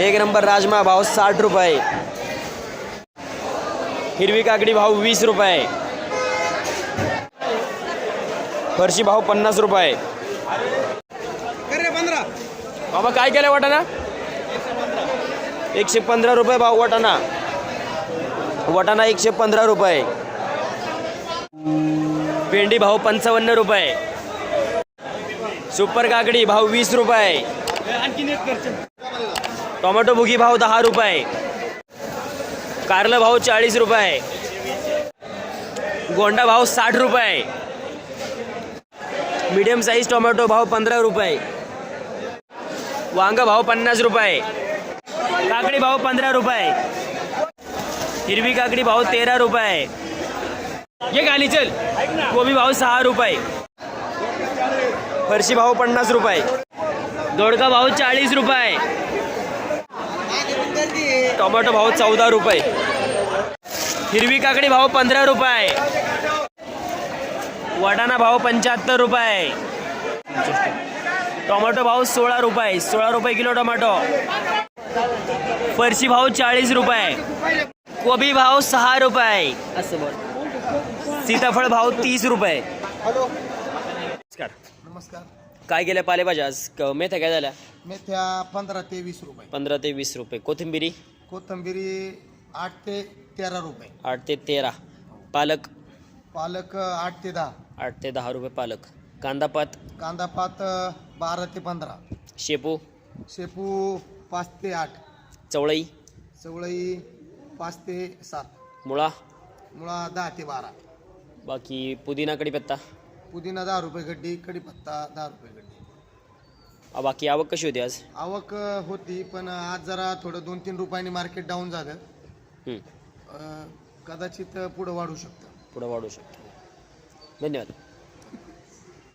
एक नंबर राजमा भाव साठ रुपये। हिरवी काकडी भाव वीस रुपये। फरशी भाव पन्नास रुपये। बाबा काय केलं वाटाणा? एकशे पंधरा रुपये भाव वाटाणा. वाटाणा एकशे पंधरा रुपये. भेंडी भाव पंचावन्न रुपये. सुपर काकडी भाव वीस रुपये. टोमॅटो बुगी भाव दहा रुपये. कारलं भाव चाळीस रुपये. गोंडा भाव साठ रुपये. मीडियम साईज टोमॅटो भाव पंधरा रुपये. वांग भाव पन्नास रुपये. काकडी भाव पंधरा रुपये. हिरवी काकडी भाव तेरा रुपये. ये गाली चल. कोबी भाव सहा रुपये. फरशी भाव पन्नास रुपये. दोडका भाव चाळीस रुपये. टोमॅटो भाव चौदा रुपये. हिरवी काकडी भाव पंधरा रुपये. वाटाणा भाव पंच्याहत्तर रुपये. टोमॅटो भाव सोळा रुपये. सोळा रुपये किलो टोमॅटो. फरशी भाव चाळीस रुपये. कोबी भाव सहा रुपये. असं बोल सीताफळ भाव तीस रुपये. नमस्कार नमस्कार. काय केलं पालेभाज्या आज? क- मेथ्या काय झाल्या? मेथ्या पंधरा ते वीस रुपये. पंधरा ते वीस रुपये. कोथिंबिरी? कोथिंबिरी आठ ते तेरा रुपये. आठ ते तेरा. पालक? पालक आठ ते दहा. आठ ते दहा रुपये पालक. कांदापात कांदा पात बारा ते पंधरा. शेपू? शेपू पाच ते आठ. चवळई? चवळई पाच ते सात. मुळा? मुळा दहा ते बारा. बाकी पुदिना कढीपत्ता? पुदिना दहा रुपये गड्डी कढीपत्ता दहा रुपये गड्डी. बाकी आवक कशी होती आज? आवक होती पण आज जरा थोडं दोन तीन रुपयांनी मार्केट डाऊन झालं. हं, अं, कदाचित पुढं वाढू शकतं. पुढं वाढू शकतो. धन्यवाद.